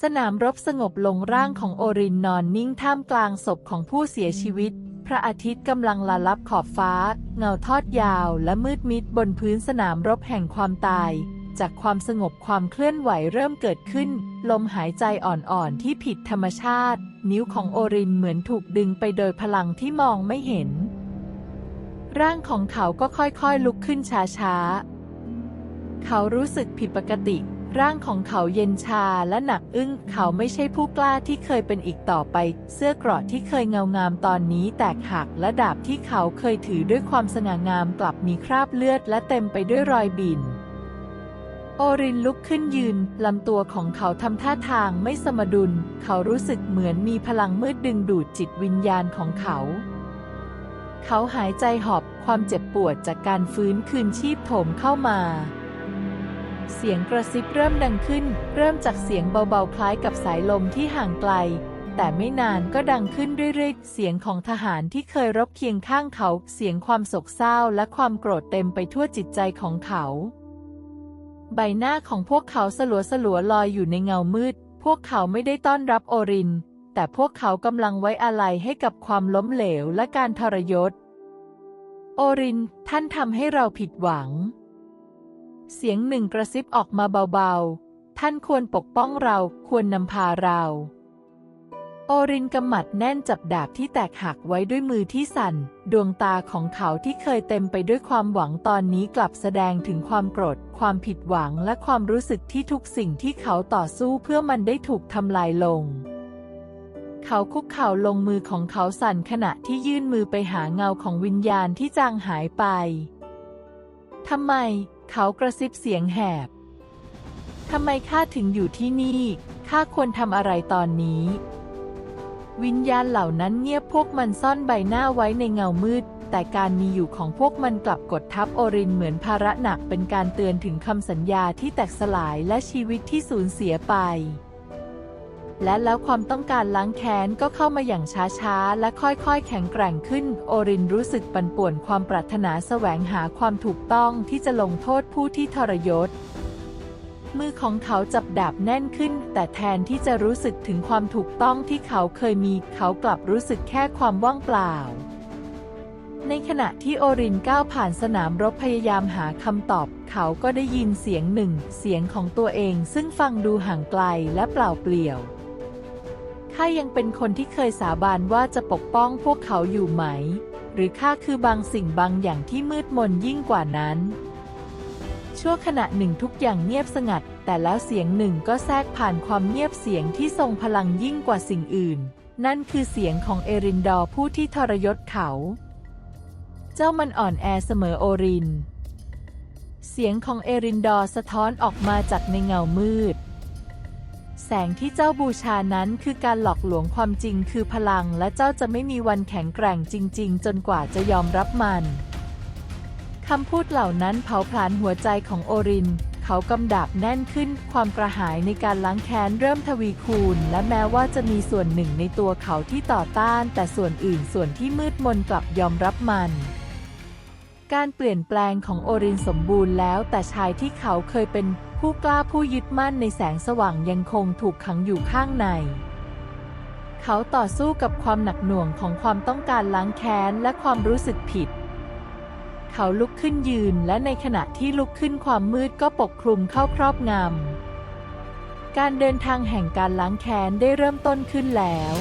สนามรบสงบลงร่างของโอรินนอนนิ่งท่ามกลางศพของผู้เสียชีวิต พระอาทิตย์กำลังละลับขอบฟ้า เงาทอดยาวและมืดมิดบนพื้นสนามรบแห่งความตาย จากความสงบความเคลื่อนไหวเริ่มเกิดขึ้น ลมหายใจอ่อนๆที่ผิดธรรมชาติ นิ้วของโอรินเหมือนถูกดึงไปโดยพลังที่มองไม่เห็น ร่างของเขาก็ค่อยๆลุกขึ้นช้าๆ เขารู้สึกผิดปกติ ร่างของเขาเย็นชาและหนักอึ้ง เขาไม่ใช่ผู้กล้าที่เคยเป็นอีกต่อไป เสื้อกราะที่เคยเงางามตอนนี้แตกหักและดาบที่เขาเคยถือด้วยความสง่างามกลับมีคราบเลือดและเต็มไปด้วยรอยบินโอรินลุกขึ้นยืน ลำตัวของเขาทำท่าทางไม่สมดุล เขารู้สึกเหมือนมีพลังมืดดึงดูดจิตวิญญาณของเขา เขาหายใจหอบความเจ็บปวดจากการฟื้นคืนชีพโถมเข้ามา เสียงกระซิบเริ่มดังขึ้น เริ่มจากเสียงเบาๆ คล้ายกับสายลมที่ห่างไกล แต่ไม่นานก็ดังขึ้นเรื่อยๆ เสียงของทหารที่เคยรบเคียงข้างเขา เสียงความโศกเศร้าและความโกรธเต็มไปทั่วจิตใจของเขา ใบหน้าของพวกเขาสลัวสลัวๆลอยอยู่ในเงามืด พวกเขาไม่ได้ต้อนรับโอริน แต่พวกเขากำลังไว้อาลัยให้กับความล้มเหลวและการทรยศ โอริน ท่านทำให้เราผิดหวัง เสียงหนึ่งกระซิบออกมาเบาๆ ท่านควรปกป้องเราควรนำพาเรา โอรินกำหมัดแน่นจับดาบที่แตกหักไว้ด้วยมือที่สั่น ดวงตาของเขาที่เคยเต็มไปด้วยความหวังตอนนี้กลับแสดงถึงความโกรธ ความผิดหวังและความรู้สึกที่ทุกสิ่งที่เขาต่อสู้เพื่อมันได้ถูกทำลายลงเขาคุกเข่าลงมือของเขาสั่นขณะที่ยื่นมือไปหาเงาของวิญญาณที่จางหายไป ทำไม เขากระซิบเสียงแหบ ทำไมข้าถึงอยู่ที่นี่ ข้าควรทำอะไรตอนนี้ วิญญาณเหล่านั้นเงียบพวกมันซ่อนใบหน้าไว้ในเงามืด แต่การมีอยู่ของพวกมันกลับกดทับโอรินเหมือนภาระหนักเป็นการเตือนถึงคำสัญญาที่แตกสลายและชีวิตที่สูญเสียไป และแล้วความต้องการล้างแค้นก็เข้ามาอย่างช้าๆ และค่อยๆ แข็งแกร่งขึ้น โอรินรู้สึกปั่นป่วนความปรารถนาแสวงหาความถูกต้องที่จะลงโทษผู้ที่ทรยศ มือของเขาจับดาบแน่นขึ้น แต่แทนที่จะรู้สึกถึงความถูกต้องที่เขาเคยมี เขากลับรู้สึกแค่ความว่างเปล่า ในขณะที่โอรินก้าวผ่านสนามรบพยายามหาคำตอบ เขาก็ได้ยินเสียงหนึ่ง เสียงของตัวเองซึ่งฟังดูห่างไกลและเปล่าเปลี่ยว ข้ายังเป็นคนที่เคยสาบานว่าจะปกป้องพวกเขาอยู่ไหม หรือข้าคือบางสิ่งบางอย่างที่มืดมนยิ่งกว่านั้น ชั่วขณะหนึ่งทุกอย่างเงียบสงัด แต่แล้วเสียงหนึ่งก็แทรกผ่านความเงียบเสียงที่ทรงพลังยิ่งกว่าสิ่งอื่น นั่นคือเสียงของเอรินดอร์ผู้ที่ทรยศเขา เจ้ามันอ่อนแอเสมอโอริน เสียงของเอรินดอร์สะท้อนออกมาจากในเงามืด แสงที่เจ้าบูชานั้นคือการหลอกลวงความจริงคือพลังและเจ้าจะไม่มีวันแข็งแกร่งจริง ๆ จนกว่าจะยอมรับมันคำพูดเหล่านั้นเผาผลาญหัวใจของโอริน เขากำดาบแน่นขึ้น ความกระหายในการล้างแค้นเริ่มทวีคูณ และแม้ว่าจะมีส่วนหนึ่งในตัวเขาที่ต่อต้าน แต่ส่วนอื่นส่วนที่มืดมนกลับยอมรับมัน การเปลี่ยนแปลงของโอรินสมบูรณ์แล้วแต่ชายที่เขาเคยเป็น ผู้กล้าผู้ยึดมั่นในแสงสว่างยังคงถูกขังอยู่ข้างใน เขาต่อสู้กับความหนักหน่วงของความต้องการล้างแค้นและความรู้สึกผิด เขาลุกขึ้นยืนและในขณะที่ลุกขึ้นความมืดก็ปกคลุมเข้าครอบงำการเดินทางแห่งการล้างแค้นได้เริ่มต้นขึ้นแล้ว